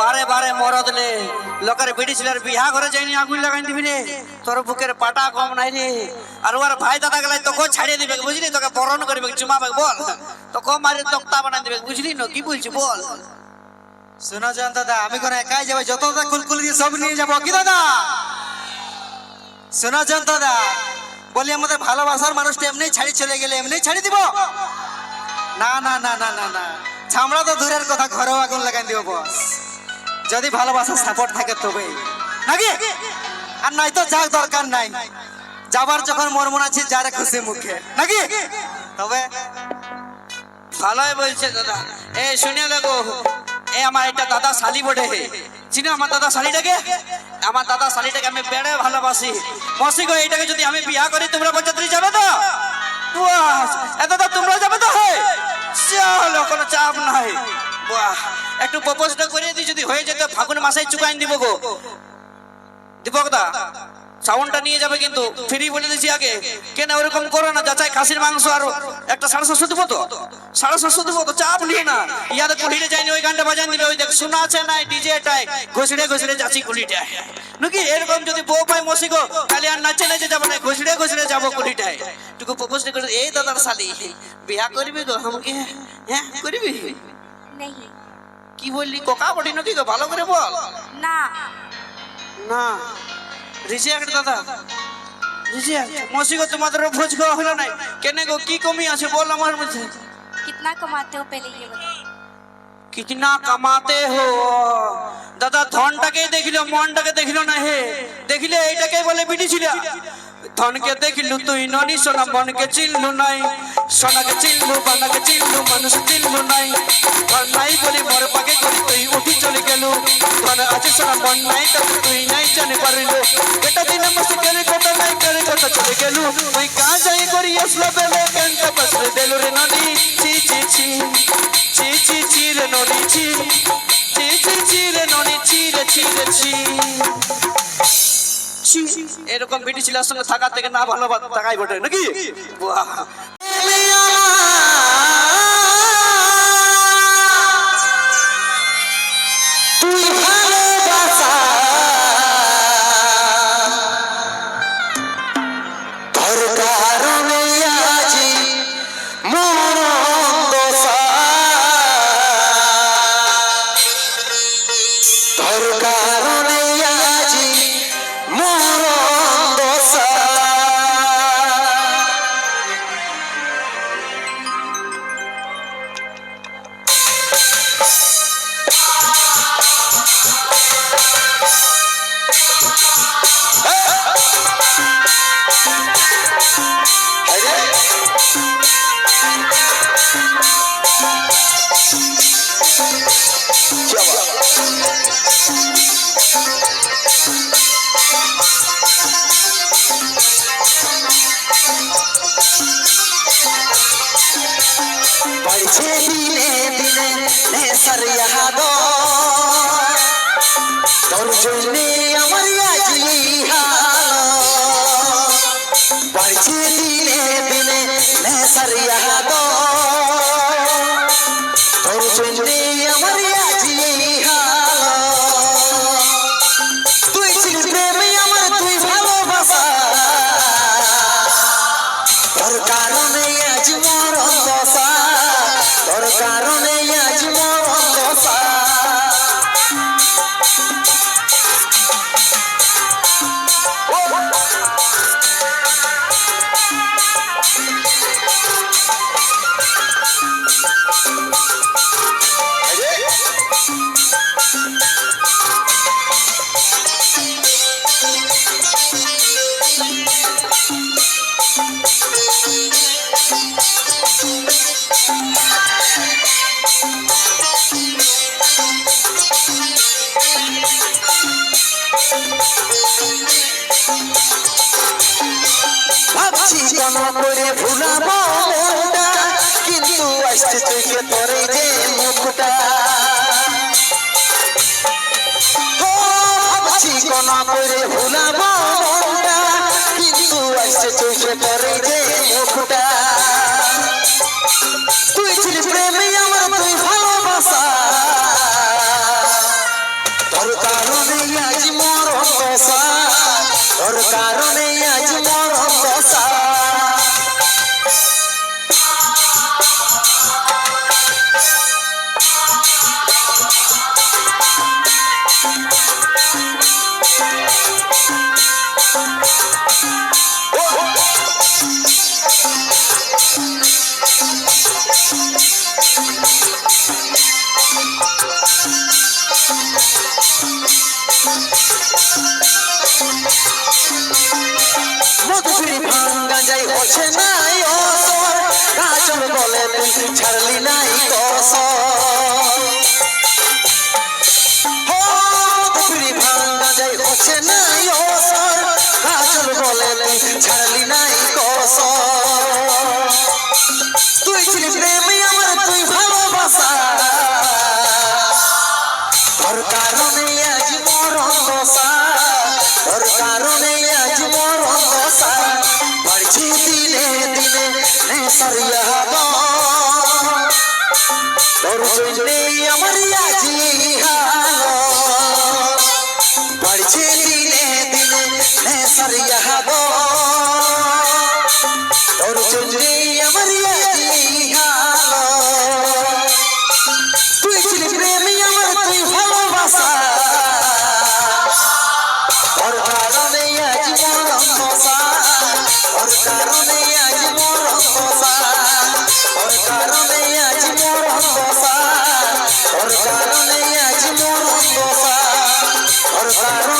বারে বারে মরদ লে লোকের বিড়ি ছিলার বিহা ঘরে যাইনি আগুন লাগাই দিবি রে তোর বুকের পাটা কম নাই রে। আর ওর ভাই দাদা গেলে তোকে ছাড়িয়ে দিবে, বুঝলি? তোকে বরণ করবে, চুমাবে, বল। তোকে মারি তক্তা বানাই দিবে, বুঝলি না? কি বলছি, বল। শোনো জান দাদা, আমি কোনো একাই যাব যত দাদা কুলকুল দিয়ে সব নিয়ে যাব, কি দাদা? শোনো জান দাদা, বলি আমাদের ভালোবাসার মানুষটা এমনি ছাড়ি চলে গেলে, এমনি ছাড়ি দিব? না না না না না না। ছামড়া তো দূরের কথা ঘরেও আগুন লাগাই দিব, বস। যদি ভালোবাসার সাপোর্ট থাকে তবে। নাকি? আর নাই তো যাক দরকার নাই। যাবার যখন মন মন আছে, যারে খুশি মুখে। নাকি? তবে ভালোই বলছে দাদা। এ শুনিয়ে দেখো এ, আমার একটা দাদা শালি বটে। চিনো আমার দাদা শালিটাকে? আমার দাদা শালিটাকে আমি বেড়ে ভালোবাসি। মসি গো, এইটাকে যদি আমি বিয়া করি, তোমরা বরযাত্রী যাবে তো? এ দাদা, তোমরা যাবে তো? হে, চলো, কোনো চাপ নাই। বাহ, একটু প্রপোজটা করে দিই, যদি হয়ে যেত, ফাগুন মাসে চুকাইন দিব গো। দীপক দা সাউন্ডটা নিয়ে যাবে কিন্তু ফ্রি বলে দিছি আগে। কেন ওরকম করো না, যাচাই খাসির মাংস আর একটা সাড়ে সাতশো দেবো তো? সাড়ে সাতশো দেবো তো, চাপ নিয়ে না। ইয়াতে কুলিটা যায়নি, ওই গানটা বাজান দিবে, ওই দেখ, শোনা আছে নাই ডিজে টাই, ঘষড়ে ঘষড়ে যাচ্ছি কুলিটা নাকি এরকম যদি বউ পাই মসি গো তাহলে আর নাচে নাচে যাব না, ঘষড়ে ঘষড়ে যাব কুলিটায় টুকু প্রপোজ করে, এই দাদার শালি, বিয়া করবি গো আমাকে? হ্যাঁ করবি? नहीं কি বললি কোকা বটি নাকি গো ভালো করে বল ना না রিজেক্ট দাদা রিজেক্ট মসি গো তোমাদের ভোজ খাওয়া হলো নাই কেন গো কি কমি আছে বল আমার মধ্যে कितना कमाते हो पहले ये बताओ কিতনা কামাতে হো দাদা ধনটাকে দেখিল মনটাকে দেখিল না হে দেখিলে এইটাকে বলে বিটিছিল ধনকে দেখিলু তুই ননি, সোনা বনকে চিনলু নাই। সোনাকে চিনলু, বানাকে চিনলু, মানুষ চিনলু নাই। ধন নাই বলি মোর পাকে করি তুই উঠি চলে গেলু। ধন আছে সোনা মন নাই তবে তুই নাই জানে পারিলু। এটা দিন মুশকিল কথা নাই করে কথা চলে গেলু। তুই কা যাই করি আসলা বেলে কেনটা বসলে দেলু রে ননি? ছি ছি ছি ছি ছি ছি রে ননি, ছি। ছি ছি ছি রে ননি, ছি রে ছি রে, ছি। এরকম বিটি ছিলার সঙ্গে থাকার থেকে না ভালো থাকাই বটে নাকি? बढ़ছে দিনে দিনে নেশার ইয়াদ তোর জন্যে আমার তোর কারণে আজ মরণ আসছে চোখে তোরে যে মুখটা। ভাবছি কেন করে ভুলাবো কিন্তু আসছে চোখে তোরে যে মুখটা। তুই ছিলি প্রেমে আমার তুই ভালোবাসা। তোর কারণে আজ মোর তোর কারণে মধুরি ভাঙ্গা যাই হচ্ছে নাই অসর কাজল বলে তুই ছাড়লি নাই কসর হো, মধুরি ভাঙ্গা যাই হচ্ছে নাই অসর কাজল বলে তুই ছাড়লি নাই কসর তুই ছিলি প্রেমী আমার, তুই ভালোবাসা। তোর কারণে আজ মরণ দশা। তোর কারণে আজ মরণ দশা। বাড়ছি দিনে দিনে নেশারিয়া তোর জন্যে আমার আজি কারণে